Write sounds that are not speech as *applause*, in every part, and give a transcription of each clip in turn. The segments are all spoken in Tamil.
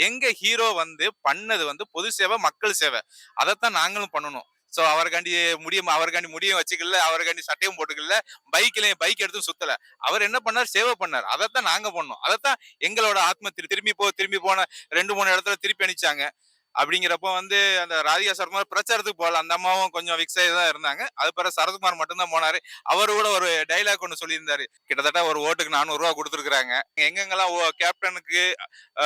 எங்க ஹீரோ வந்து பண்ணது வந்து பொது சேவை மக்கள் சேவை. அதைத்தான் நாங்களும் பண்ணணும். ஸோ அவருக்காண்டி முடியும் அவருக்காண்டி முடியும் வச்சுக்கல அவருக்காண்டி சட்டையும் போட்டுக்கல பைக்கில் பைக் எடுத்து சுத்தல. அவர் என்ன பண்ணார்? சேவை பண்ணார். அதைத்தான் நாங்கள் பண்ணோம். அதைத்தான் எங்களோட ஆத்ம திரு- திரும்பி போ திரும்பி போன ரெண்டு மூணு இடத்துல திருப்பி அனுப்பிச்சாங்க. அப்படிங்கிறப்ப வந்து அந்த ராதிகா சரத்குமார் பிரச்சாரத்துக்கு போகல. அந்த அம்மாவும் கொஞ்சம் விக்ஸ் ஆகி தான் இருந்தாங்க. அது பிறகு சரத்குமார் மட்டும்தான் போனாரு. அவர் கூட ஒரு டைலாக் ஒன்று சொல்லியிருந்தாரு. கிட்டத்தட்ட ஒரு ஓட்டுக்கு நானூறு ரூபா கொடுத்துருக்காங்க எங்கெங்கெல்லாம் ஓ- கேப்டனுக்கு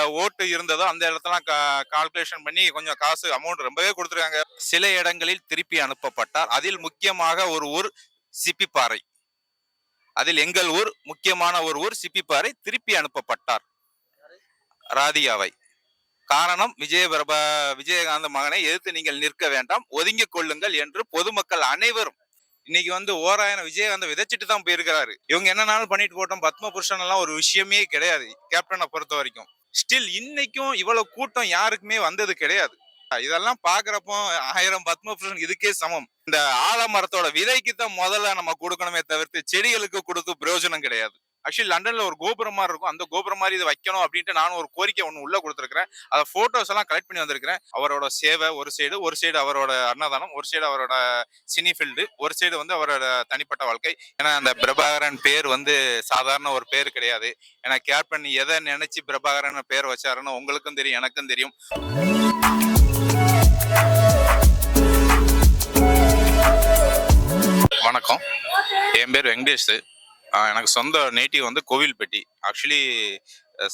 ஓட்டு இருந்ததோ அந்த இடத்தெல்லாம் கால்குலேஷன் பண்ணி கொஞ்சம் காசு அமௌண்ட் ரொம்பவே கொடுத்துருக்காங்க. சில இடங்களில் திருப்பி அனுப்பப்பட்டார். அதில் முக்கியமாக ஒரு ஊர் சிப்பிப்பாறை. அதில் எங்கள் ஊர் முக்கியமான ஒரு ஊர் சிப்பிப்பாறை திருப்பி அனுப்பப்பட்டார். ராதிகாவை. காரணம் விஜய பிரப விஜயகாந்த் மகனை எதிர்த்து நீங்கள் நிற்க வேண்டாம். ஒதுங்கிக் கொள்ளுங்கள் என்று பொதுமக்கள் அனைவரும் இன்னைக்கு வந்து ஓராயிரம் விஜயகாந்த் விதைச்சிட்டு தான் போயிருக்கிறாரு. இவங்க என்னன்னாலும் பண்ணிட்டு போட்டோம்? பத்ம புருஷன் எல்லாம் ஒரு விஷயமே கிடையாது. கேப்டனை பொறுத்த வரைக்கும். ஸ்டில் இன்னைக்கும் இவ்வளவு கூட்டம் யாருக்குமே வந்தது கிடையாது. இதெல்லாம் பாக்குறப்போ ஆயிரம் பத்ம புருஷன் இதுக்கே சமம். இந்த ஆலமரத்தோட விதைக்கு தான் முதல்ல நம்ம கொடுக்கணுமே தவிர்த்து செடிகளுக்கு கொடுத்து பிரயோஜனம் கிடையாது. ஆக்சுவலி லண்டன்ல ஒரு கோபுரம் மாதிரி இருக்கும். அந்த கோபுரம் மாதிரி இது வைக்கணும் அப்படின்ட்டு நானும் ஒரு கோரிக்கை ஒன்று உள்ள கொடுத்துருக்கிறேன். அதை போட்டோஸ் எல்லாம் கலெக்ட் பண்ணி வந்திருக்கிறேன். அவரோட சேவை ஒரு சைடு ஒரு சைடு அவரோட அன்னதானம் ஒரு சைடு அவரோட சினி ஃபீல்டு ஒரு சைடு வந்து அவரோட தனிப்பட்ட வாழ்க்கை. ஏன்னா அந்த பிரபாகரன் பேர் வந்து சாதாரண ஒரு பேர் கிடையாது. ஏன்னா கேப்டன் எதை நினைச்சு பிரபாகரன் பேர் வச்சாருன்னு உங்களுக்கும் தெரியும் எனக்கும் தெரியும். வணக்கம். என் பேர் வெங்கடேஷ். எனக்கு சொந்த நேட்டிவ் வந்து கோவில்பட்டி. ஆக்சுவலி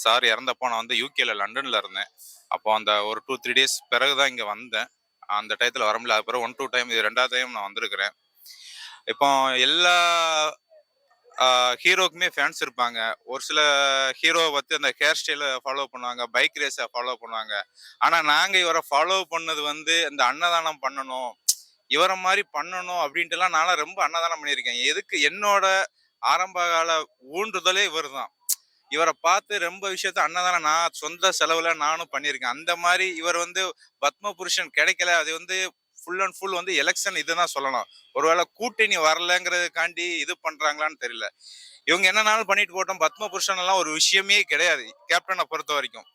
சார் இறந்தப்போ நான் வந்து யூகேல லண்டன்ல இருந்தேன். அப்போ அந்த ஒரு டூ த்ரீ டேஸ் பிறகு தான் இங்கே வந்தேன். அந்த டயத்தில் வர முடியல. அப்புறம் ஒன் டூ டைம் இது ரெண்டாவது டைம் நான் வந்திருக்கிறேன். இப்போ எல்லா ஹீரோக்குமே ஃபேன்ஸ் இருப்பாங்க. ஒரு சில ஹீரோவை பற்றி அந்த ஹேர் ஸ்டைலை ஃபாலோ பண்ணுவாங்க. பைக் ரேஸை ஃபாலோ பண்ணுவாங்க. ஆனால் நாங்கள் இவரை ஃபாலோ பண்ணது வந்து இந்த அன்னதானம் பண்ணணும். இவரை மாதிரி பண்ணணும் அப்படின்ட்டுலாம் நான்லாம் ரொம்ப அன்னதானம் பண்ணியிருக்கேன். எதுக்கு என்னோட ஆரம்ப கால ஊன்றுதலே இவர் தான் இவரை பார்த்து ரொம்ப விஷயத்த அன்னதானம் நான் சொந்த செலவுல நானும் பண்ணியிருக்கேன். அந்த மாதிரி இவர் வந்து பத்ம புருஷன் கிடைக்கல. அது வந்து ஃபுல் அண்ட் ஃபுல் வந்து எலெக்ஷன் இதுதான் சொல்லலாம் ஒருவேளை கூட்டணி வரலங்கிறதுக்காண்டி இது பண்றாங்களான்னு தெரியல. இவங்க என்னன்னாலும் பண்ணிட்டு போட்டோம் பத்ம புருஷன் எல்லாம் ஒரு விஷயமே கிடையாது. கேப்டனை பொறுத்த வரைக்கும்.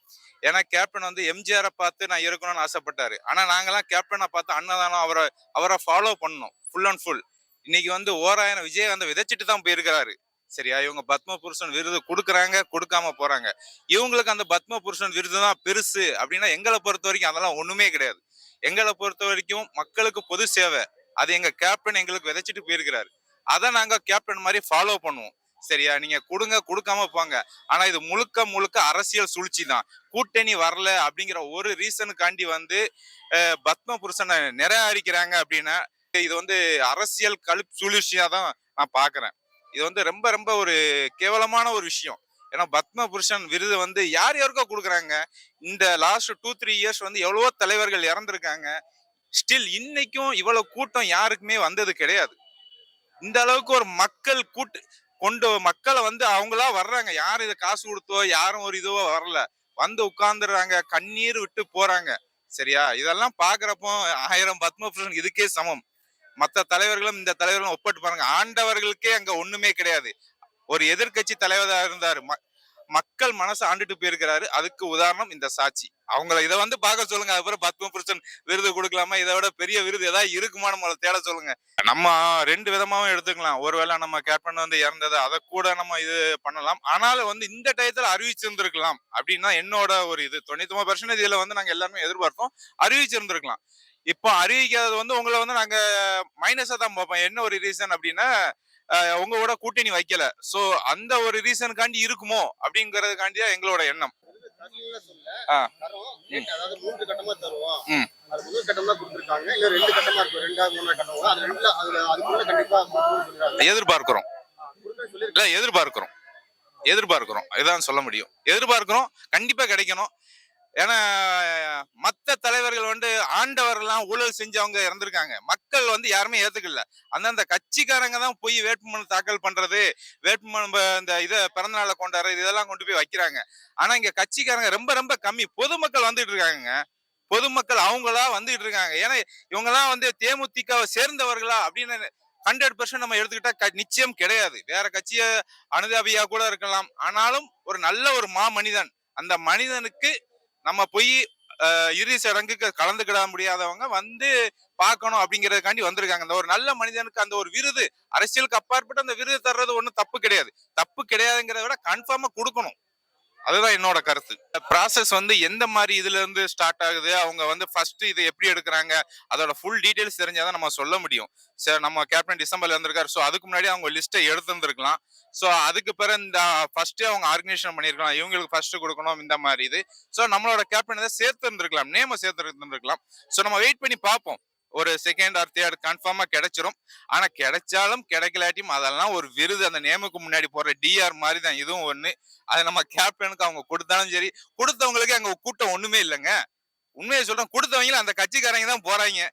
ஏன்னா கேப்டன் வந்து எம்ஜிஆரை பார்த்து நான் இருக்கணும்னு ஆசைப்பட்டாரு. ஆனா நாங்கெல்லாம் கேப்டனை பார்த்து அன்னதானம் அவரை அவரை ஃபாலோ பண்ணணும். ஃபுல் அண்ட் ஃபுல் இன்னைக்கு வந்து ஓராயிரம் விஜயகாந்த் விதைச்சிட்டு தான் போயிருக்கிறாரு. சரியா? இவங்க பத்ம புருஷன் விருது கொடுக்குறாங்க கொடுக்காம போறாங்க. இவங்களுக்கு அந்த பத்ம புருஷன் விருது தான் பெருசு அப்படின்னா எங்களை பொறுத்த வரைக்கும் அதெல்லாம் ஒண்ணுமே கிடையாது. எங்களை பொறுத்த வரைக்கும் மக்களுக்கு பொது சேவை. அது எங்க கேப்டன் எங்களுக்கு விதைச்சிட்டு போயிருக்கிறாரு. அதை நாங்க கேப்டன் மாதிரி ஃபாலோ பண்ணுவோம். சரியா? நீங்க கொடுங்க கொடுக்காம போங்க. ஆனா இது முழுக்க முழுக்க அரசியல் சூழ்ச்சி தான். கூட்டணி வரல அப்படிங்கிற ஒரு ரீசனுக்காண்டி வந்து பத்ம புருஷனை நிராகரிக்கிறாங்க அப்படின்னா இது வந்து அரசியல் கழுப்பு சூழ்ச்சியா தான் நான் பாக்குறேன். இது வந்து ரொம்ப ரொம்ப ஒரு கேவலமான ஒரு விஷயம். ஏன்னா பத்ம புருஷன் விருது வந்து யார் யாருக்கோ கொடுக்குறாங்க. இந்த லாஸ்ட் டூ த்ரீ இயர்ஸ் வந்து எவ்வளவோ தலைவர்கள் இறந்துருக்காங்க. ஸ்டில் இன்னைக்கும் இவ்வளவு கூட்டம் யாருக்குமே வந்தது கிடையாது. இந்த அளவுக்கு ஒரு மக்கள் கூட்டு கொண்டு மக்களை வந்து அவங்களா வர்றாங்க. யாரும் இதை காசு கொடுத்தோ யாரும் ஒரு இதுவோ வரல. வந்து உட்கார்ந்துடுறாங்க. கண்ணீர் விட்டு போறாங்க. சரியா? இதெல்லாம் பாக்குறப்போ ஆயிரம் பத்மபூஷன் இதுக்கே சமம். மத்த தலைவர்களும் இந்த தலைவர்களும் ஒப்பிட்டு பாருங்க. ஆண்டவர்களுக்கே அங்க ஒண்ணுமே கிடையாது. ஒரு எதிர்க்கட்சி தலைவரா இருந்தாரு. ம- மக்கள் மனசை ஆண்டுட்டு போயிருக்கிறாரு. அதுக்கு உதாரணம் இந்த சாட்சி. அவங்கள இதை வந்து பார்க்க சொல்லுங்க. அதுக்கப்புறம் பத்ம புருஷன் விருது கொடுக்கலாமா? இதை விட பெரிய விருது ஏதாவது இருக்குமான்னு முதல்ல தேட சொல்லுங்க. நம்ம ரெண்டு விதமாவும் எடுத்துக்கலாம். ஒருவேளை நம்ம கேப்டன் வந்து இறந்தது அதை கூட நம்ம இது பண்ணலாம். ஆனாலும் வந்து இந்த டயத்துல அறிவிச்சிருந்திருக்கலாம். அப்படின்னா என்னோட ஒரு இது. தொண்ணூத்தி ஒன்பது பர்சன்டேஜ் இதுல வந்து நாங்க எல்லாருமே எதிர்பார்த்தோம். அறிவிச்சிருந்திருக்கலாம். இப்போ அறிவிக்காதது வந்து உங்களை வந்து நாங்க மைனஸா தான் பார்ப்போம். என்ன ஒரு ரீசன் அப்படின்னா உங்களோட கூட்டணி வைக்கல. சோ அந்த ஒரு ரீசனுக்காண்டி இருக்குமோ அப்படிங்கறதுக்காண்டி தான் எங்களோட எண்ணம். ம். கட்டமா அது எதிர்பார்க்கிறோம். இல்ல எதிர்பார்க்கிறோம். எதிர்பார்க்கிறோம். இதான் சொல்ல முடியும். எதிர்பார்க்கிறோம். கண்டிப்பா கிடைக்கணும். ஏன்னா மத்த தலைவர்கள் வந்து ஆண்டவர்லாம் ஊழல் செஞ்சவங்க இறந்திருக்காங்க மக்கள் வந்து யாருமே ஏத்துக்கல. அந்தந்த கட்சிக்காரங்க தான் போய் வேட்புமனு தாக்கல் பண்றது வேட்புமனு இந்த இதை பிறந்த நாளை கொண்டாடுறது இதெல்லாம் கொண்டு போய் வைக்கிறாங்க. ஆனா இங்க கட்சிக்காரங்க ரொம்ப ரொம்ப கம்மி. பொதுமக்கள் வந்துட்டு இருக்காங்க பொதுமக்கள் அவங்களா வந்துட்டு இருக்காங்க. ஏன்னா இவங்கெல்லாம் வந்து தேமுதிகவை சேர்ந்தவர்களா அப்படின்னு ஹண்ட்ரட் பர்சன்ட் நம்ம எடுத்துக்கிட்டா நிச்சயம் கிடையாது. வேற கட்சிய அனுதாபியா கூட இருக்கலாம். ஆனாலும் ஒரு நல்ல ஒரு மா மனிதன் அந்த மனிதனுக்கு நம்ம போய் இறுதி சடங்குக்கு கலந்துக்கிட முடியாதவங்க வந்து பார்க்கணும் அப்படிங்கறதுக்காண்டி வந்திருக்காங்க. அந்த ஒரு நல்ல மனிதனுக்கு அந்த ஒரு விருது அரசியலுக்கு அப்பாற்பட்டு அந்த விருது தர்றது ஒன்றும் தப்பு கிடையாது. தப்பு கிடையாதுங்கிறத விட கன்ஃபார்மா கொடுக்கணும். அதுதான் என்னோட கருத்து. ப்ராசஸ் வந்து எந்த மாதிரி இதுல இருந்து ஸ்டார்ட் ஆகுது அவங்க வந்து ஃபர்ஸ்ட் இது எப்படி எடுக்கிறாங்க அதோட ஃபுல் டீடைல்ஸ் தெரிஞ்சாதான் நம்ம சொல்ல முடியும். சரி நம்ம கேப்டன் டிசம்பர்ல இருந்திருக்காரு. ஸோ அதுக்கு முன்னாடி அவங்க லிஸ்ட்டை எடுத்திருந்திருக்கலாம். ஸோ அதுக்கு பிறகு இந்த ஃபர்ஸ்டே அவங்க ஆர்கனைசேஷன் பண்ணியிருக்கலாம். இவங்களுக்கு ஃபர்ஸ்ட் கொடுக்கணும் இந்த மாதிரி இது. ஸோ நம்மளோட கேப்டன் இதை சேர்த்து இருந்திருக்கலாம் நேம சேர்த்து இருந்திருக்கலாம் ஸோ நம்ம வெயிட் பண்ணி பார்ப்போம். ஒரு செகண்ட் ஆர் தேர்ட் கன்ஃபார்மாக கிடைச்சிரும். ஆனால் கிடைச்சாலும் கிடைக்கலாட்டியும் அதெல்லாம் ஒரு விருது. அந்த நேமுக்கு முன்னாடி போடுற டிஆர் மாதிரி தான் இதுவும் ஒன்று அது நம்ம கேப்டனுக்கு அவங்க கொடுத்தாலும் சரி கொடுத்தவங்களுக்கு அங்கே கூட்டம் ஒன்றுமே இல்லைங்க. உண்மையை சொல்கிறோம் கொடுத்தவங்களும் அந்த கட்சிக்காரங்க தான் போகிறாங்க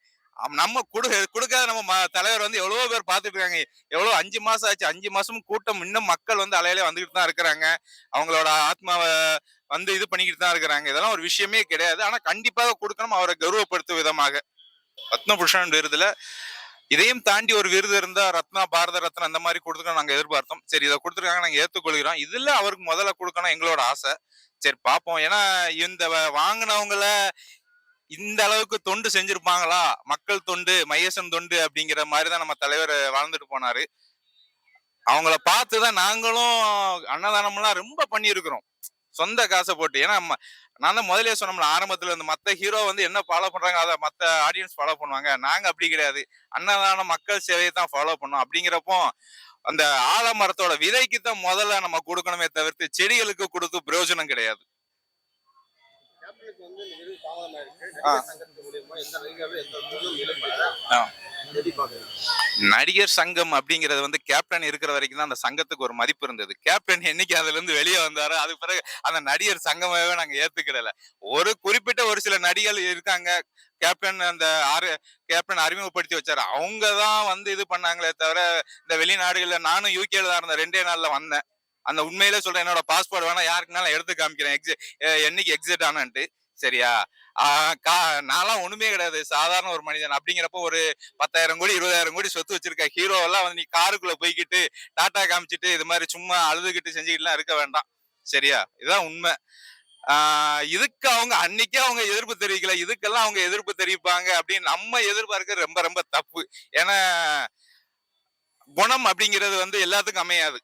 நம்ம கொடு கொடுக்காத நம்ம ம- தலைவர் வந்து எவ்வளவோ பேர் பார்த்துட்டு இருக்காங்க எவ்வளோ அஞ்சு மாசம் ஆச்சு. அஞ்சு மாசமும் கூட்டம் இன்னும் மக்கள் வந்து அலையில வந்துகிட்டு தான் இருக்கிறாங்க. அவங்களோட ஆத்மாவை வந்து இது பண்ணிக்கிட்டு தான் இருக்கிறாங்க. இதெல்லாம் ஒரு விஷயமே கிடையாது. ஆனா கண்டிப்பாக கொடுக்கணும். அவரை கௌரவப்படுத்தும் விதமாக. பத்மபூஷன் விருதுல. இதையும் தாண்டி ஒரு விருது இருந்தா ரத்னா பாரத ரத்னா அந்த மாதிரி கொடுத்துக்கணும் நாங்க எதிர்பார்த்தோம். சரி இதை கொடுத்துருக்காங்க நாங்க ஏத்துக்கொள்கிறோம். இதுல அவருக்கு முதல்ல கொடுக்கணும் எங்களோட ஆசை. சரி பார்ப்போம் ஏன்னா இந்த வாங்கினவங்கள இந்த அளவுக்கு தொண்டு செஞ்சிருப்பாங்களா? மக்கள் தொண்டு மையசன் தொண்டு அப்படிங்கிற மாதிரி தான் நம்ம தலைவர் வாழ்ந்துட்டு போனாரு. அவங்கள பார்த்து தான் நாங்களும் அன்னதானம்லாம் ரொம்ப பண்ணியிருக்கிறோம். சொந்த காசை போட்டு. ஏன்னா நான் தான் முதலே சொன்னோம்ல ஆரம்பத்துல இந்த மத்த ஹீரோ வந்து என்ன ஃபாலோ பண்றாங்க அதை மத்த ஆடியன்ஸ் ஃபாலோ பண்ணுவாங்க. நாங்க அப்படி கிடையாது. அன்னதான மக்கள் சேவையை தான் ஃபாலோ பண்ணோம். அப்படிங்கிறப்போ அந்த ஆலமரத்தோட விதைக்கு தான் முதல்ல நம்ம கொடுக்கணுமே தவிர்த்து செடிகளுக்கு கொடுத்து பிரயோஜனம் கிடையாது. ஆ. நடிகர் சங்கம் அப்படிங்கிறது வந்து கேப்டன் இருக்கிற வரைக்கும் தான் அந்த சங்கத்துக்கு ஒரு மதிப்பு இருந்தது. கேப்டன் என்னைக்கு அதுல இருந்து வெளியே வந்தாரோ அதுக்கு பிறகு அந்த நடிகர் சங்கமாவே நாங்க ஏத்துக்கிடல. ஒரு குறிப்பிட்ட ஒரு சில நடிகர்கள் இருக்காங்க கேப்டன் அந்த ஆறு கேப்டன் அறிமுகப்படுத்தி வச்சாரு. அவங்க தான் வந்து இது பண்ணாங்களே தவிர இந்த வெளிநாடுகள்ல நானும் யூகேல தான் இருந்தேன் ரெண்டே நாள்ல வந்தேன். அந்த உண்மையிலே சொல்றேன் என்னோட பாஸ்போர்ட் வேணா யாருக்குனாலும் எடுத்து காமிக்கிறேன் எக்ஸிட் என்னைக்கு எக்ஸிட் ஆனான்ட்டு. சரியா? நான்லாம் ஒண்ணுமே கிடையாது. சாதாரண ஒரு மனிதன். அப்படிங்கிறப்ப ஒரு பத்தாயிரம் கோடி இருபதாயிரம் கோடி சொத்து வச்சிருக்க ஹீரோ எல்லாம் வந்து நீ காருக்குள்ள போய்கிட்டு டாட்டா காமிச்சிட்டு இது மாதிரி சும்மா அழுதுகிட்டு செஞ்சுக்கிட்டுலாம் இருக்க வேண்டாம். சரியா? இதுதான் உண்மை. ஆஹ் இதுக்கு அவங்க அன்னைக்கே அவங்க எதிர்ப்பு தெரிவிக்கல. இதுக்கெல்லாம் அவங்க எதிர்ப்பு தெரிவிப்பாங்க அப்படின்னு நம்ம எதிர்பார்க்கறது ரொம்ப ரொம்ப தப்பு. ஏன்னா குணம் அப்படிங்கிறது வந்து எல்லாத்துக்கும் அமையாது.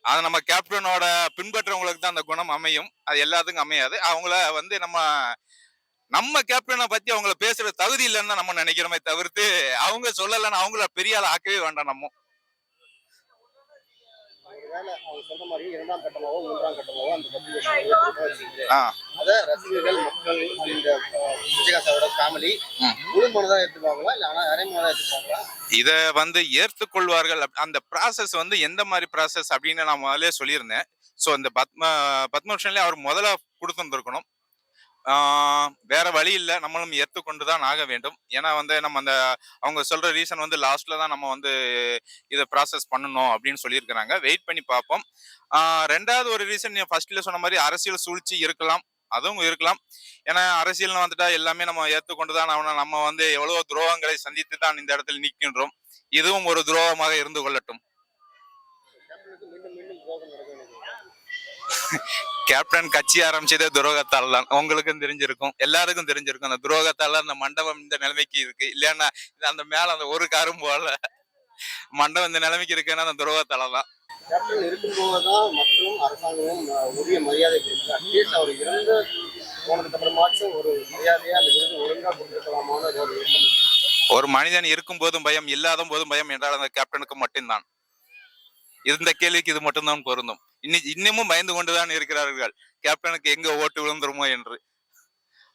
அது நம்ம கேப்டனோட பின்பற்றவங்களுக்கு தான் அந்த குணம் அமையும். அது எல்லாத்துக்கும் அமையாது. அவங்கள வந்து நம்ம நம்ம கேப்டனை பத்தி அவங்கள பேசுற தகுதி இல்லைன்னு தான் நம்ம நினைக்கிறோமே தவிர்த்து அவங்க சொல்லலைன்னு அவங்கள பெரிய ஆள் ஆக்கவே வேண்டாம் நம்ம. இத வந்து ஏற்றுக்கொள்வார்கள் அந்த ப்ராசஸ் வந்து எந்த மாதிரி ப்ராசஸ் அப்படின்னு நான் முதல்ல சொல்லியிருந்தேன். ஸோ அந்த பத்ம பத்மபூஷன்லேயே அவர் முதல்ல கொடுத்துருந்துருக்கணும். வேற வழி இல்லை. நம்மளும் ஏற்றுக்கொண்டு தான் ஆக வேண்டும். ஏன்னா வந்து நம்ம அந்த அவங்க சொல்ற ரீசன் வந்து லாஸ்ட்ல தான் நம்ம வந்து இதை ப்ராசஸ் பண்ணணும் அப்படின்னு சொல்லியிருக்கிறாங்க. வெயிட் பண்ணி பார்ப்போம். ரெண்டாவது ஒரு ரீசன் ஃபர்ஸ்ட்ல சொன்ன மாதிரி அரசியல் சூழ்ச்சி இருக்கலாம். அதுவும் இருக்கலாம். ஏன்னா அரசியல்னு வந்துட்டா எல்லாமே நம்ம ஏற்றுக்கொண்டு தான் ஆகணும். நம்ம வந்து எவ்வளவு துரோகங்களை சந்தித்து தான் இந்த இடத்துல நிற்கின்றோம் இதுவும் ஒரு துரோகமாக இருந்து கொள்ளட்டும். *laughs* கேப்டன் கட்சி ஆரம்பிச்சதே துரோகத்தால் தான். உங்களுக்கும் தெரிஞ்சிருக்கும் எல்லாருக்கும் தெரிஞ்சிருக்கும். அந்த துரோகத்தால அந்த மண்டபம் இந்த நிலைமைக்கு இருக்கு. இல்லைன்னா அந்த மேல அந்த ஒரு காரும் போல மண்டபம் இந்த நிலைமைக்கு இருக்குன்னா அந்த துரோகத்தால தான். கேப்டன் இருக்கும்போது தான் மக்களும் அரசாங்கமும் உரிய மரியாதை கொடுத்து அட்லீஸ்ட் அவர் இறந்து போனதுக்கு அப்புறமாச்சும் ஒரு மரியாதையா அந்த விருது ஒழுங்கா கொடுத்துருக்கலாமான ஒரு. ஒரு மனிதன் இருக்கும் போதும் பயம் இல்லாத போதும் பயம் என்றால் அந்த கேப்டனுக்கு மட்டும்தான். இந்த கேள்விக்கு இது மட்டும்தான் பொருந்தும். இன்னி இன்னமும் பயந்து கொண்டுதான் இருக்கிறார்கள். கேப்டனுக்கு எங்க ஓட்டு விழுந்துருமோ என்று.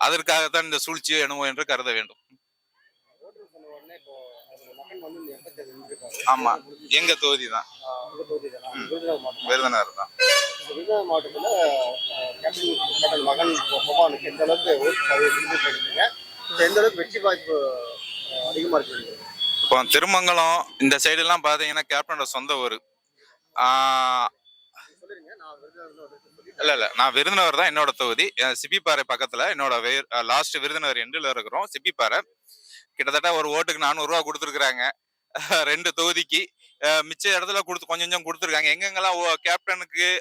அதற்காகத்தான் இந்த சூழ்ச்சியோ என்னமோ என்று கருத வேண்டும். ஆமா. எங்க தொகுதி தான் விருதுநகர் தான். விருதுநகர் கேப்டன் மகன் எந்த அளவுக்கு எந்த அளவுக்கு வெற்றி வாய்ப்பு அதிகமா இருக்கு இப்போ திருமங்கலம் இந்த சைடு எல்லாம் பாத்தீங்கன்னா கேப்டனோட சொந்த ஊர் ஆஹ் சொல்லிருங்க நான் விருதுநகர்ல வந்து சொல்லிட்டேன் இல்ல இல்ல. நான் விருதுநகர் தான் என்னோட தொகுதி. சிப்பிப்பாறை பக்கத்துல என்னோட லாஸ்ட் விருதுநகர் எண்டில் இருக்கிறோம் சிப்பிப்பாறை. கிட்டத்தட்ட ஒரு ஓட்டுக்கு நானூறு ரூபா கொடுத்துருக்குறாங்க. ரெண்டு தொகுதிக்கு. மிச்ச இடத்துல கொடுத்து கொஞ்சம் கொஞ்சம் கொடுத்துருக்காங்க. எங்கெங்கெல்லாம் ஓ- கேப்டனுக்கு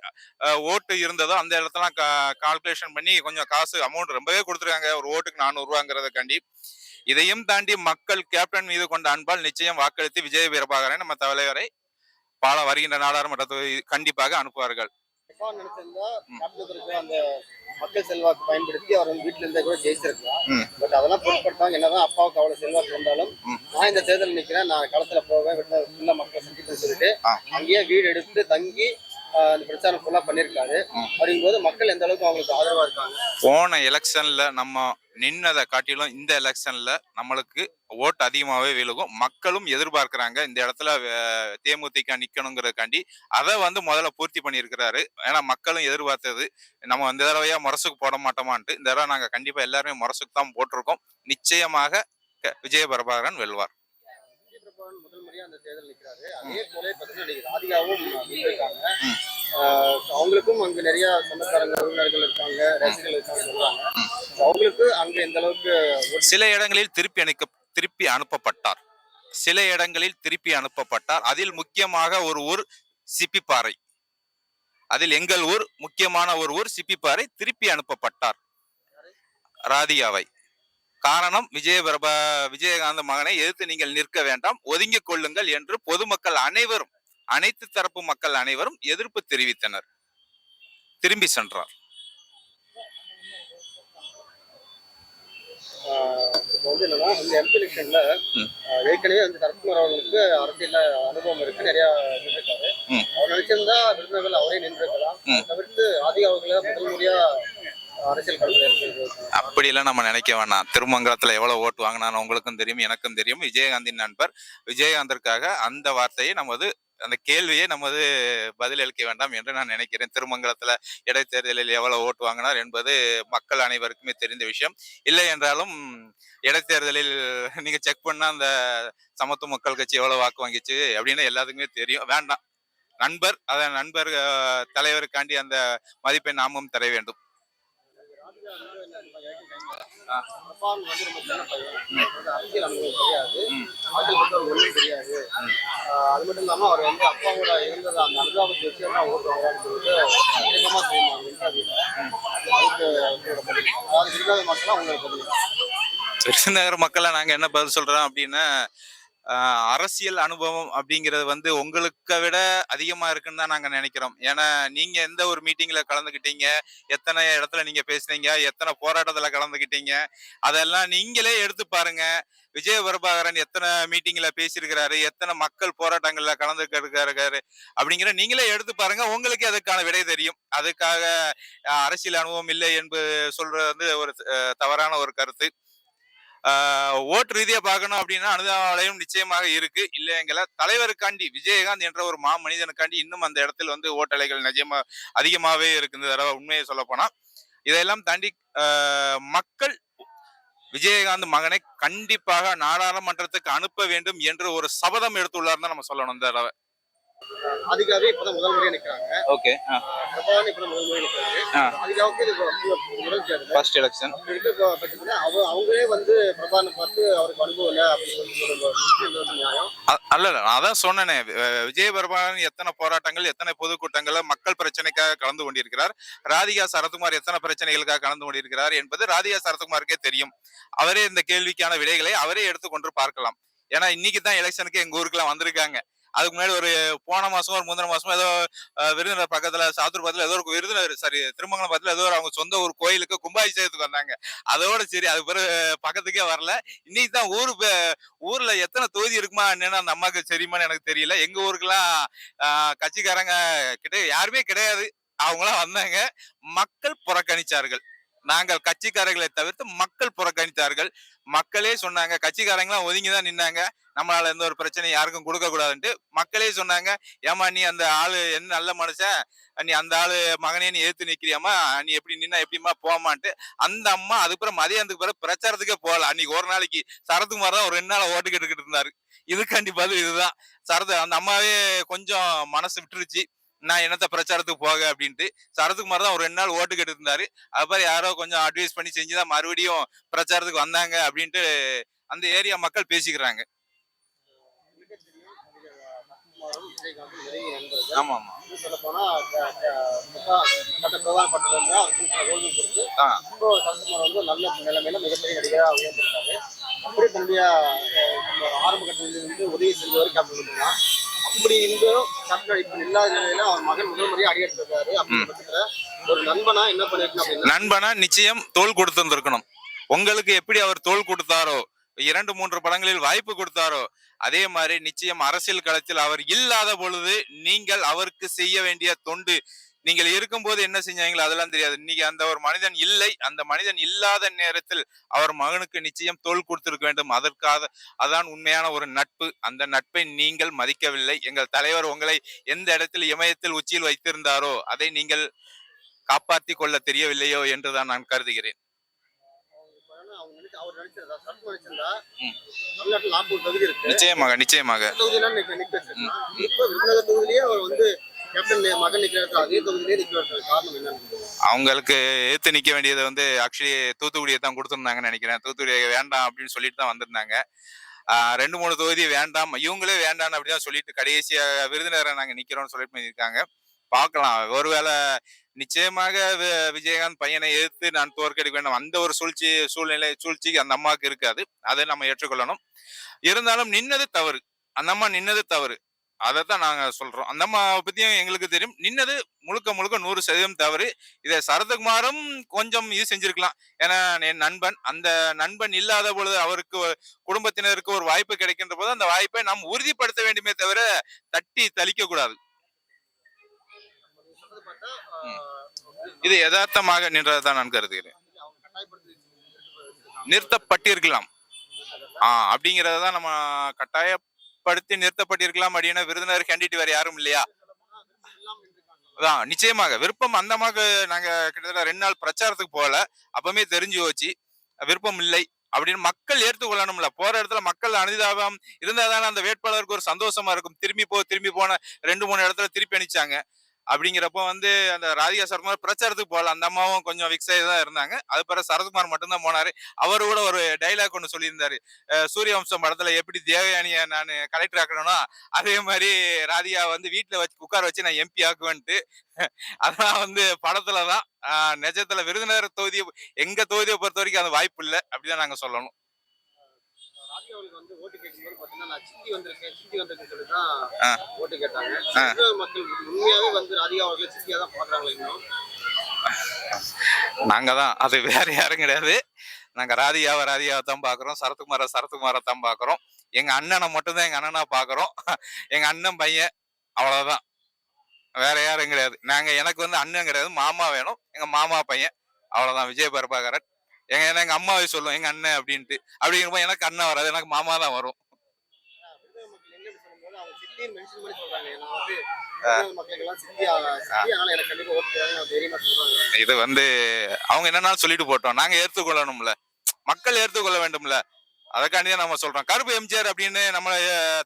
ஓட்டு இருந்ததோ அந்த இடத்தெல்லாம் கால்குலேஷன் பண்ணி கொஞ்சம் காசு அமௌண்ட் ரொம்பவே கொடுத்துருக்காங்க. ஒரு ஓட்டுக்கு நானூறுரூவாங்கிறதுக்காண்டி இதையும் தாண்டி மக்கள் கேப்டன் மீது கொண்ட அன்பால் நிச்சயம் வாக்களித்து விஜய வீரபாகரன் நம்ம தலைவரை பால வருகின்ற நாடாளுமன்ற தொகுதி கண்டிப்பாக அனுப்புவார்கள். எப்பா நினைச்சிருந்தா இருக்கிற அந்த மக்கள் செல்வாக்கு பயன்படுத்தி அவர் வந்து வீட்டுல இருந்தே கூட ஜெயிச்சிருக்கலாம். பட் அதெல்லாம் பொருட்படுத்தாங்க என்னதான் அப்பாவுக்கு அவ்வளவு செல்வாக்கு இருந்தாலும். நான் இந்த தேர்தல் நிக்கிறேன் நான் களத்துல போவேன் ஃபுல்லா மக்களை சந்திப்பேன்னு சொல்லிட்டு. அங்கேயே வீடு எடுத்து தங்கி இந்த பிரச்சாரம் ஃபுல்லா பண்ணிருக்காரு. அப்படிங்கும்போது மக்கள் எந்த அளவுக்கு அவங்களுக்கு ஆதரவா இருக்காங்க போன எலெக்ஷன்ல நம்ம நின்னதை காட்டிலும் இந்த எலெக்ஷன்ல நம்மளுக்கு ஓட்டு அதிகமாகவே விழுகும். மக்களும் எதிர்பார்க்கிறாங்க இந்த இடத்துல தேமுதிக நிக்கணுங்கிறதுக்காண்டி. அதை வந்து முதல்ல பூர்த்தி பண்ணியிருக்கிறாரு. ஏன்னா மக்களும் எதிர்பார்த்தது நம்ம இந்த தடவையா முரசுக்கு போட மாட்டோமான்ட்டு. இந்த தடவை நாங்கள் கண்டிப்பா எல்லாருமே முரசுக்கு தான் போட்டிருக்கோம். நிச்சயமாக க- விஜய பிரபாகரன் வெல்வார். பிரபாகரன் அந்த தேர்தல் நிக்கிறாரு. அதே போல பார்த்தீங்கன்னா ராதிகாவும் நின்றுருக்காங்க அவங்களுக்கும் அங்க நிறைய சொந்தக்காரங்க உறவினர்கள் இருக்காங்க ரசிகர்கள் இருக்காங்க சொல்றாங்க. அவங்களுக்கு அங்க எந்த அளவுக்கு சில இடங்களில் திருப்பி அனுக்க திருப்பி அனுப்பப்பட்டார். சில இடங்களில் திருப்பி அனுப்பப்பட்டார். அதில் முக்கியமாக ஒரு ஊர் சிப்பிப்பாறை. அதில் எங்கள் ஊர் முக்கியமான ஒரு ஊர் சிப்பிப்பாறை திருப்பி அனுப்பப்பட்டார். ராதிகாவை. காரணம் விஜய பிரபா விஜயகாந்த் மகனை எதிர்த்து நீங்கள் நிற்க வேண்டாம் ஒதுங்கிக் கொள்ளுங்கள் என்று பொதுமக்கள் அனைவரும் அனைத்து தரப்பு மக்கள் அனைவரும் எதிர்ப்பு தெரிவித்தனர் திரும்பி சென்றார் இப்போ வந்து என்னன்னா இந்த எம்பி எலெக்ஷன்ல ம். ஏற்கனவே வந்து சரத்குமார் அவர்களுக்கு அரசியல்ல அனுபவம் இருக்கு நிறைய நின்றுருக்காரு. அவர் நினைச்சிருந்தா விருதுநகர்ல அவரே நின்றுருக்கலாம். தவிர்த்து ஆதி அவர்களை முதல் முறையா அரசியல் அப்படிலாம் நம்ம நினைக்க வேணாம். திருமங்கலத்துல எவ்வளவு ஓட்டு வாங்கினான்னு உங்களுக்கும் தெரியும் எனக்கும் தெரியும். விஜயகாந்தின் நண்பர். விஜயகாந்திற்காக அந்த வார்த்தையை நமது அந்த கேள்வியை நமது பதில் அளிக்க வேண்டாம் என்று நான் நினைக்கிறேன். திருமங்கலத்துல இடைத்தேர்தலில் எவ்வளவு ஓட்டு வாங்கினார் என்பது மக்கள் அனைவருக்குமே தெரிந்த விஷயம். இல்லை என்றாலும் இடைத்தேர்தலில் நீங்க செக் பண்ணா அந்த சமத்துவ மக்கள் கட்சி எவ்வளவு வாக்கு வாங்கிச்சு அப்படின்னு எல்லாத்துக்குமே தெரியும். வேண்டாம். நண்பர் அத நண்பர் தலைவருக்காண்டி அந்த மதிப்பை நாமும் தர வேண்டும் அப்பான்னு வந்து ரொம்ப சின்ன பையன் அவருக்கு அரசியல் அனுபவம் தெரியாது தெரியாது அது மட்டும் இல்லாமல் அவர் வந்து அப்பாவோட இருந்தது அந்த அனுதாபத்தை வச்சு என்ன ஓட்டு சொல்லிட்டு செய்யணும் அதுக்கு அதாவது விருதாத மக்கள் அவங்களுக்கு விருதுநகர் மக்களை நாங்க என்ன பதில் சொல்றோம் அப்படின்னா அரசியல் அனுபவம் அப்படிங்கிறது வந்து உங்களுக்கு விட அதிகமா இருக்குன்னு தான் நாங்க நினைக்கிறோம். ஏன்னா நீங்க எந்த ஒரு மீட்டிங்ல கலந்துக்கிட்டீங்க எத்தனை இடத்துல நீங்க பேசுனீங்க எத்தனை போராட்டத்துல கலந்துக்கிட்டீங்க அதெல்லாம் நீங்களே எடுத்து பாருங்க. விஜய பிரபாகரன் எத்தனை மீட்டிங்ல பேசியிருக்கிறாரு எத்தனை மக்கள் போராட்டங்கள்ல கலந்துருக்காரு அப்படிங்கிற நீங்களே எடுத்து பாருங்க. உங்களுக்கு அதுக்கான விடை தெரியும். அதுக்காக அரசியல் அனுபவம் இல்லை என்பது சொல்றது வந்து ஒரு தவறான ஒரு கருத்து. ஓட்டு ரீதியா பார்க்கணும் அப்படின்னா அனுதாபாலயம் நிச்சயமாக இருக்கு. இல்லைங்களா தலைவருக்காண்டி விஜயகாந்த் என்ற ஒரு மா மனிதனுக்காண்டி இன்னும் அந்த இடத்தில் வந்து ஓட்டலைகள் நிஜமா அதிகமாவே இருக்கு இந்த தடவை உண்மையை சொல்ல போனா இதையெல்லாம் தாண்டி ஆஹ் மக்கள் விஜயகாந்த் மகனை கண்டிப்பாக நாடாளுமன்றத்துக்கு அனுப்ப வேண்டும் என்று ஒரு சபதம் எடுத்துள்ளார் தான் நம்ம சொல்லணும் இந்த தடவை. ஆதிகாவே இப்பதான் முதல் முறையா நிக்கிறாங்க. ஓகே பிரபாகரன் இப்பதான் முதல் முறையா நிக்கிறாங்க இது ஃபர்ஸ்ட் எலெக்ஷன் அவங்களே வந்து பிரபாகரனை பார்த்து அவருக்கு அனுபவம் இல்லை அப்படின்னு சொல்லி சொல்லும்போது நியாயம்? அ- அல்ல இல்ல, நான் அதான் சொன்னேனே. விஜய பிரபாகரன் எத்தனை போராட்டங்கள் எத்தனை பொதுக்கூட்டங்கள்ல மக்கள் பிரச்சனைக்காக கலந்து கொண்டிருக்கிறார்? ராதிகா சரத்குமார் எத்தனை பிரச்சனைகளுக்காக கலந்து கொண்டிருக்கிறார் என்பது ராதிகா சரத்குமாருக்கே தெரியும். அவரே இந்த கேள்விக்கான விடைகளை அவரே எடுத்துக்கொண்டு பார்க்கலாம். ஏன்னா இன்னைக்கு தான் எலெக்ஷனுக்கு எங்க ஊருக்குலாம் வந்திருக்காங்க. அதுக்கு முன்னாடி ஒரு போன மாசம் ஒரு முந்தின மாசம் ஏதோ விருதுநகர் பக்கத்துல சாத்தூர் பக்கத்துல ஏதோ ஒரு விருதுநகர் சாரி திருமங்கலம் பக்கத்துல ஏதோ ஒரு அவங்க சொந்த ஒரு கோயிலுக்கு கும்பாபிஷேகத்துக்கு வந்தாங்க. அதோட சரி அது பிறகு பக்கத்துக்கே வரல. இன்னைக்கு தான் ஊரு ஊர்ல எத்தனை தொகுதி இருக்குமா என்னன்னு அந்த அம்மாவுக்கு தெரியுமான்னு எனக்கு தெரியல. எங்க ஊருக்குலாம் கட்சிக்காரங்க கிட்ட யாருமே கிடையாது. அவங்களாம் வந்தாங்க. மக்கள் புறக்கணிச்சார்கள். நாங்கள் கட்சிக்காரர்களை தவிர்த்து மக்கள் புறக்கணித்தார்கள். மக்களே சொன்னாங்க கட்சிக்காரங்களாம் ஒதுங்கி தான் நின்னாங்க. நம்மளால எந்த ஒரு பிரச்சனையும் யாருக்கும் கொடுக்க கூடாதுன்ட்டு மக்களே சொன்னாங்க. ஏமா நீ அந்த ஆளு என்ன நல்ல மனுஷன். நீ அந்த ஆளு மகனே நீ ஏத்து நிக்கிறியாமா நீ எப்படி நின்னா எப்படிமா போமான்ட்டு அந்த அம்மா அதுக்கப்புறம் மதியானத்துக்கு பிறகு பிரச்சாரத்துக்கே போகல. அன்னைக்கு ஒரு நாளைக்கு சரத்குமார் தான் ஒரு ரெண்டு நாள் ஓட்டு கேட்டுக்கிட்டு இருந்தாரு. இதுக்காண்டி பதில் இதுதான். சரத் அந்த அம்மாவே கொஞ்சம் மனசு விட்டுருச்சு. நான் என்னத்த பிரச்சாரத்துக்கு போக அப்படின்ட்டு சரத்குமார் தான் ஒரு ரெண்டு நாள் ஓட்டு கேட்டு இருந்தாரு. அப்புறம் யாரோ கொஞ்சம் அட்வைஸ் பண்ணி செஞ்சுதான் மறுபடியும் பிரச்சாரத்துக்கு வந்தாங்க அப்படின்ட்டு அந்த ஏரியா மக்கள் பேசிக்கிறாங்க. அவரும் விஜயகாந்த் நெருங்கிய நண்பர்கள் ஆமா ஆமா இன்னும் சொல்ல போனா மற்ற பிரதான பட்டத்தில் ரோல்கள் கொடுத்து இப்போ சரத்குமார் வந்து நல்ல நிலைமையில மிகப்பெரிய நடிகராக உயர்ந்திருக்காரு. அப்படியே தன்னுடைய ஆரம்ப கட்டத்திலிருந்து உதவி செஞ்சவர் கேப்டன் அப்படி இருந்தும் கேப்டன் நடிப்பு இல்லாத நிலையில அவர் மகன் முதல் முறையாக அடியெடுத்திருக்காரு பட்சத்துல ஒரு நண்பனா என்ன பண்ணிருக்கணும் அப்படின்னா நண்பனா நிச்சயம் தோல் கொடுத்திருந்திருக்கணும் உங்களுக்கு எப்படி அவர் தோல் கொடுத்தாரோ இரண்டு மூன்று படங்களில் வாய்ப்பு கொடுத்தாரோ அதே மாதிரி நிச்சயம் அரசியல் களத்தில் அவர் இல்லாத பொழுது நீங்கள் அவருக்கு செய்ய வேண்டிய தொண்டு நீங்கள் இருக்கும்போது என்ன செஞ்சாங்களோ அதெல்லாம் தெரியாது. இன்னைக்கு அந்த ஒரு மனிதன் இல்லை அந்த மனிதன் இல்லாத நேரத்தில் அவர் மகனுக்கு நிச்சயம் தோல் கொடுத்திருக்க வேண்டும். அதற்காக அதான் உண்மையான ஒரு நட்பு. அந்த நட்பை நீங்கள் மதிக்கவில்லை. எங்கள் தலைவர் உங்களை எந்த இடத்தில் இமயத்தில் உச்சியில் வைத்திருந்தாரோ அதை நீங்கள் காப்பாற்றி கொள்ள தெரியவில்லையோ என்றுதான் நான் கருதுகிறேன் இப்ப ஏன்னா அவங்க நினைச்ச அவர் நினைச்சிருந்தா சரத்குமார் நினைச்சிருந்தா ம். தமிழ்நாட்டில் நாற்பது தொகுதி இருக்கு நிச்சயமாக நிச்சயமாக. அவங்களுக்கு ஏத்து நிக்க வேண்டியது வந்து ஆக்சுவலி தூத்துக்குடியை தான் கொடுத்துருந்தாங்கன்னு நினைக்கிறேன். தூத்துக்குடி வேண்டாம் அப்படின்னு சொல்லிட்டு தான் வந்திருந்தாங்க. ரெண்டு மூணு தொகுதி வேண்டாம் இவங்களே வேண்டாம் அப்படின்னு சொல்லிட்டு கடைசியா விருதுநகரை நாங்க நிக்கிறோம்னு சொல்லிட்டு பண்ணியிருக்காங்க பார்க்கலாம். ஒருவேளை நிச்சயமாக விஜயகாந்த் பையனை எதிர்த்து நான் தோற்கடிக்க வேண்டும். அந்த ஒரு சூழ்ச்சி சூழ்நிலை சூழ்ச்சிக்கு அந்த அம்மாவுக்கு இருக்காது. அதை நம்ம ஏற்றுக்கொள்ளணும். இருந்தாலும் நின்னது தவறு. அந்த அம்மா நின்னது தவறு. அதை தான் நாங்கள் சொல்றோம். அந்த அம்மாவை பற்றியும் எங்களுக்கு தெரியும். நின்னது முழுக்க முழுக்க நூறு சதவீதம் தவறு. இதை சரத்குமாரும் கொஞ்சம் இது செஞ்சிருக்கலாம். ஏன்னா என் நண்பன் அந்த நண்பன் இல்லாத பொழுது அவருக்கு குடும்பத்தினருக்கு ஒரு வாய்ப்பு கிடைக்கின்ற போது அந்த வாய்ப்பை நாம் உறுதிப்படுத்த வேண்டுமே தவிர தட்டி தளிக்க கூடாது. இது யதார்த்தமாக நின்றதுதான் நான் கருதுகிறேன். நிறுத்தப்பட்டிருக்கலாம். ஆஹ் அப்படிங்கறததான் நம்ம கட்டாயப்படுத்தி நிறுத்தப்பட்டிருக்கலாம் அப்படின்னா விருதுநகர் கேண்டிடேட் வேற யாரும் இல்லையா? அதான் நிச்சயமாக. விருப்பம் அந்த அம்மாக்கு நாங்க கிட்டத்தட்ட ரெண்டு நாள் பிரச்சாரத்துக்கு போகல. அப்பவுமே தெரிஞ்சு போச்சு. விருப்பம் இல்லை அப்படின்னு மக்கள் ஏற்றுக்கொள்ளணும்ல. போற இடத்துல மக்கள் அனுதாபம் இருந்தாதானே அந்த வேட்பாளருக்கு ஒரு சந்தோஷமா இருக்கும். திரும்பி போ திரும்பி போன ரெண்டு மூணு இடத்துல திருப்பி அனுப்பிச்சாங்க. அப்படிங்கிறப்ப வந்து அந்த ராதிகா சரத்குமார் பிரச்சாரத்துக்கு போகல. அந்த அம்மாவும் கொஞ்சம் விக்ஸ் ஆகி தான் இருந்தாங்க. அது பிறகு சரத்குமார் மட்டும்தான் போனாரு. அவர் கூட ஒரு டைலாக் ஒன்று சொல்லியிருந்தாரு. சூரிய சூரியவம்சம் படத்துல எப்படி தேவயானியை நான் கலெக்டர் ஆக்கணும்னா அதே மாதிரி ராதிகா வந்து வீட்டில் வச்சு உட்கார வச்சு நான் எம்பி ஆக்குவேன்ட்டு. அதெல்லாம் வந்து படத்துல தான் ஆஹ் நிஜத்துல விருதுநகர் தொகுதியை எங்க தொகுதியை பொறுத்த வரைக்கும் அந்த வாய்ப்பு இல்லை. அப்படிதான் நாங்க சொல்லணும். வந்து ஓட்டு கேட்கும்போது பாத்தீங்கன்னா நான் வந்திருக்கேன் வந்திருக்கேன்னு சொல்லி தான் ஆ. ஓட்டு கேட்டாங்க. ஆ. சிங்கள மக்கள் உண்மையாவே வந்து ராதிகா அவர்களை சித்தியா தான் இன்னும்? அது வேற யாரும் கிடையாது. நாங்க ராதிகாவை ராதிகாவை தான் பாக்குறோம் சரத்குமாரை சரத்குமாரை தான் பாக்குறோம் எங்க அண்ணனை மட்டும்தான் எங்க அண்ணனா பாக்குறோம் எங்க அண்ணன் பையன் அவ்வளவுதான். வேற யாரும் கிடையாது. நாங்க எனக்கு வந்து அண்ணன் கிடையாது மாமா வேணும். எங்க மாமா பையன் அவ்வளவுதான். விஜய் பிரபாகரன். எங்க ஏன்னா எங்க அம்மாவை சொல்லும் எங்க அண்ணன் அப்படின்ட்டு. அப்படிங்கிறப்ப எனக்கு அண்ணன் வராது எனக்கு மாமா தான் வரும். இது வந்து அவங்க என்னன்னாலும் சொல்லிட்டு போட்டோம். நாங்க ஏற்றுக்கொள்ளணும்ல. மக்கள் ஏற்றுக்கொள்ள வேண்டும்ல. அதுக்காண்டி தான் நம்ம சொல்றோம். கருப்பு எம்ஜிஆர் அப்படின்னு நம்ம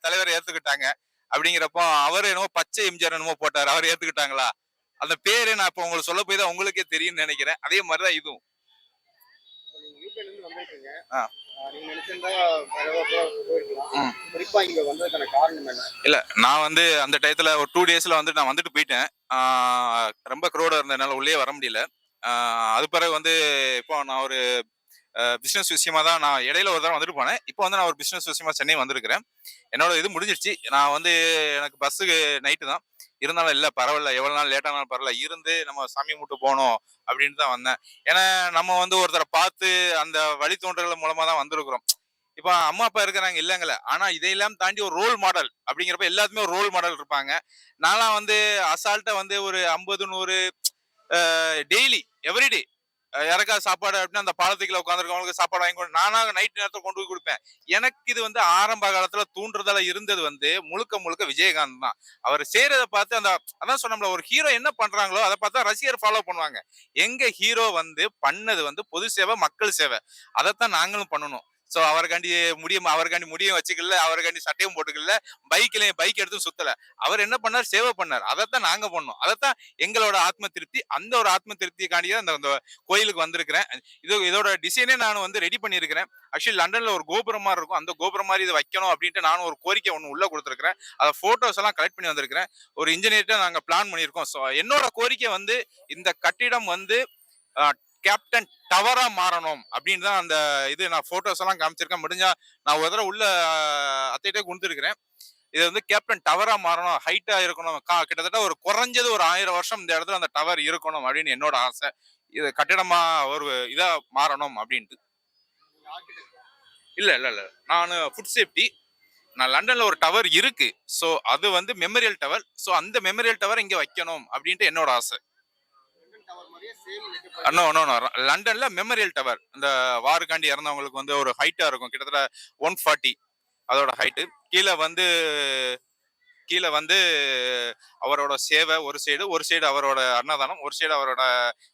தலைவர் ஏத்துக்கிட்டாங்க. அப்படிங்கிறப்போ அவர் என்னமோ பச்சை எம்ஜிஆர் என்னமோ போட்டார். அவர் ஏத்துக்கிட்டாங்களா? அந்த பேரு நான் இப்போ உங்களுக்கு சொல்ல போய் தான் உங்களுக்கே தெரியும்னு நினைக்கிறேன். அதே மாதிரிதான் இதுவும். என்ன? இல்ல நான் வந்து அந்த டயத்துல ஒரு டூ டேஸ்ல வந்து நான் வந்துட்டு போயிட்டேன். ரொம்ப க்ரௌடா இருந்ததுனால உள்ளே வர முடியல. அது பிறகு வந்து இப்போ நான் ஒரு பிசினஸ் விஷயமா தான் நான் இடையில ஒரு தடவை வந்துட்டு போனேன். இப்போ வந்து நான் ஒரு பிசினஸ் விஷயமா சென்னை வந்திருக்கிறேன். என்னோட இது முடிஞ்சிருச்சு. நான் வந்து எனக்கு பஸ்ஸுக்கு நைட்டு தான். இருந்தாலும் இல்லை பரவாயில்ல எவ்வளோ நாள் லேட்டானாலும் பரவாயில்ல இருந்து நம்ம சாமி மூட்டு போகணும் அப்படின்னு தான் வந்தேன். ஏன்னா நம்ம வந்து ஒருத்தரை பார்த்து அந்த வழித்தோன்றல்கள் மூலமாக தான் வந்திருக்கிறோம். இப்போ அம்மா அப்பா இருக்கிறாங்க இல்லைங்கள ஆனால் இதையெல்லாம் தாண்டி ஒரு ரோல் மாடல் அப்படிங்கிறப்ப எல்லாத்துமே ஒரு ரோல் மாடல் இருப்பாங்க. நான்லாம் வந்து அசால்ட்டாக வந்து ஒரு ஐம்பது நூறு டெய்லி எவ்ரிடே யாருக்காவது சாப்பாடு அப்படின்னா அந்த பாலத்துக்குள்ள உட்காந்துருக்கவங்களுக்கு சாப்பாடு வாங்கி கொண்டு நானாக நைட் நேரத்தில் கொண்டு போய் கொடுப்பேன். எனக்கு இது வந்து ஆரம்ப காலத்துல தூண்டுறதால இருந்தது வந்து முழுக்க முழுக்க விஜயகாந்த் தான். அவர் செய்யறதை பார்த்து அந்த அதான் சொன்னோம்ல ஒரு ஹீரோ என்ன பண்றாங்களோ அதை பார்த்தா ரசிகர் ஃபாலோ பண்ணுவாங்க. எங்க ஹீரோ வந்து பண்ணது வந்து பொது சேவை மக்கள் சேவை. அதைத்தான் நாங்களும் பண்ணணும். ஸோ அவருக்காண்டி முடியும் அவருக்காண்டி முடியும் வச்சுக்கல அவருக்காண்டி சட்டையும் போட்டுக்கல பைக்ல பைக் எடுத்து சுத்தல. அவர் என்ன பண்ணார்? சேவை பண்ணார். அதைத்தான் நாங்க பண்ணோம். அதைத்தான் எங்களோட ஆத்ம திருப்தி அந்த ஒரு ஆத்ம திருப்திக்காண்டியே அந்த அந்த கோயிலுக்கு வந்திருக்கிறேன். இது இதோட டிசைனே நான் வந்து ரெடி பண்ணியிருக்கிறேன். ஆக்சுவலி லண்டன்ல ஒரு கோபுரம் மாதிரி இருக்கும். அந்த கோபுரம் மாதிரி இது வைக்கணும் அப்படின்ட்டு நானும் ஒரு கோரிக்கை ஒன்று உள்ள கொடுத்துருக்கிறேன். அதை போட்டோஸ் எல்லாம் கலெக்ட் பண்ணி வந்திருக்கிறேன். ஒரு இன்ஜினியர்கிட்ட நாங்கள் பிளான் பண்ணியிருக்கோம். ஸோ என்னோட கோரிக்கை வந்து இந்த கட்டிடம் வந்து கேப்டன் டவரா மாறணும் அப்படின்னு தான் அந்த இது நான் போட்டோஸ் எல்லாம் காமிச்சிருக்கேன். முடிஞ்சா நான் ஒரு தடவை உள்ள அத்தைகிட்டே கொடுத்துருக்கிறேன். இது வந்து கேப்டன் டவரா மாறணும் ஹைட்டா இருக்கணும். கா- கிட்டத்தட்ட ஒரு குறைஞ்சது ஒரு ஆயிரம் வருஷம் இந்த இடத்துல அந்த டவர் இருக்கணும் அப்படின்னு என்னோட ஆசை. இது கட்டிடமா ஒரு இதா மாறணும் அப்படின்ட்டு. இல்ல இல்ல இல்ல. நான் ஃபுட் சேஃப்டி நான் லண்டன்ல ஒரு டவர் இருக்கு. ஸோ அது வந்து மெமரியல் டவர் ஸோ அந்த மெமரியல் டவர் இங்க வைக்கணும் அப்படின்ட்டு என்னோட ஆசை. டவர் மாதிரியே லண்டன்ல மெமரியல் டவர் இந்த வாருக்காண்டி இறந்தவங்களுக்கு வந்து ஒரு ஹைட்டா இருக்கும். கிட்டத்தட்ட ஒன் ஃபார்ட்டி அதோட ஹைட்டு கீழே வந்து கீழே வந்து அவரோட சேவை ஒரு சைடு ஒரு சைடு அவரோட அன்னதானம் ஒரு சைடு அவரோட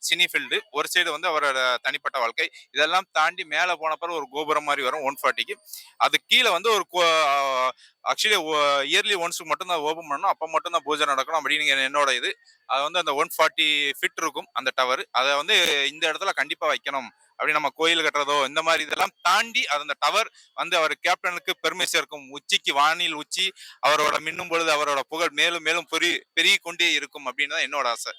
சினி ஃபீல்டு ஒரு சைடு வந்து அவரோட தனிப்பட்ட வாழ்க்கை. இதெல்லாம் தாண்டி மேலே போன பிறகு ஒரு கோபுரம் மாதிரி வரும் ஒன் ஃபார்ட்டிக்கு அது கீழே வந்து ஒரு ஆக்சுவலி இயர்லி ஒன்ஸுக்கு மட்டும்தான் ஓபன் ஓப்பன் பண்ணணும். அப்போ மட்டும்தான் பூஜை நடக்கணும். அப்படின்னு என்னோட இது. அது வந்து அந்த ஒன் ஃபார்ட்டி ஃபிட் இருக்கும் அந்த டவர் அதை வந்து இந்த இடத்துல கண்டிப்பாக வைக்கணும். அப்படி நம்ம கோயில் கட்டுறதோ இந்த மாதிரி இதெல்லாம் தாண்டி அந்த டவர் வந்து அவர் கேப்டனுக்கு பெருமை சேர்க்கும் உச்சிக்கு வானில் உச்சி அவரோட மின்னும் பொழுது அவரோட புகழ் மேலும் மேலும் பெரிய பெருகி கொண்டே இருக்கும் அப்படின்னு தான் என்னோட ஆசை.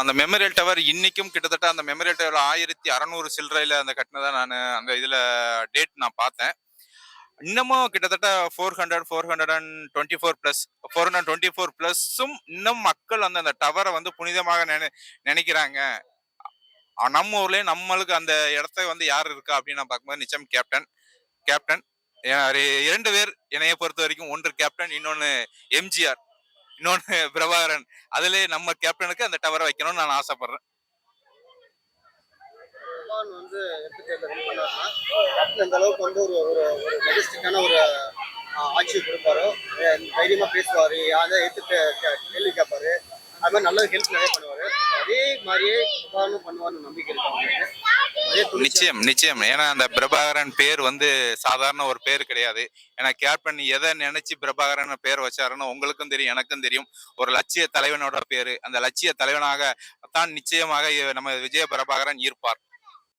அந்த மெமோரியல் மெமரியல் டவர் இன்னைக்கும் கிட்டத்தட்ட அந்த மெமரியல் டவர் ஆயிரத்தி அறநூறு சில்லறையில அந்த கட்டினதை நான் அந்த இதுல டேட் நான் பார்த்தேன். இன்னமும் கிட்டத்தட்ட four hundred four hundred and twenty four plus four hundred twenty four ப்ளஸ்ஸும் இன்னும் மக்கள் அந்த அந்த டவரை வந்து புனிதமாக நினை நினைக்கிறாங்க. நம்ம ஊர்லயே நம்மளுக்கு அந்த இடத்த வந்து யார் இருக்கா அப்படின்னு நான் பார்க்கும்போது நிச்சயம் கேப்டன் கேப்டன் இரண்டு பேர் என்னைய பொறுத்த வரைக்கும் ஒன்று கேப்டன் இன்னொன்று எம்ஜிஆர் இன்னொன்று பிரபாகரன். அதுலேயே நம்ம கேப்டனுக்கு அந்த டவரை வைக்கணும்னு நான் ஆசைப்படுறேன். பகவான் வந்து எடுத்து வின் பண்ணாருன்னா கேப்டன் எந்த அளவுக்கு வந்து ஒரு ஒரு ஒரு மெஜஸ்டிக்கான ஒரு ஆட்சியை கொடுப்பாரு. தைரியமாக பேசுவார் பேசுவாரு யாரை எடுத்து கேள்வி கேட்பாரு. அது மாதிரி நல்ல ஹெல்ப் நிறைய பண்ணுவார். அதே மாதிரியே பகவானும் பண்ணுவார்னு நம்பிக்கை இருக்கு நிச்சயம் நிச்சயம். ஏன்னா அந்த பிரபாகரன் பேர் வந்து சாதாரண ஒரு பேர் கிடையாது. ஏன்னா கேப்டன் எதை நினைச்சு பிரபாகரன் பேர் வச்சாருன்னு உங்களுக்கும் தெரியும் எனக்கும் தெரியும். ஒரு லட்சிய தலைவனோட பேரு. அந்த லட்சிய தலைவனாக தான் நிச்சயமாக நம்ம விஜய பிரபாகரன் இருப்பார்.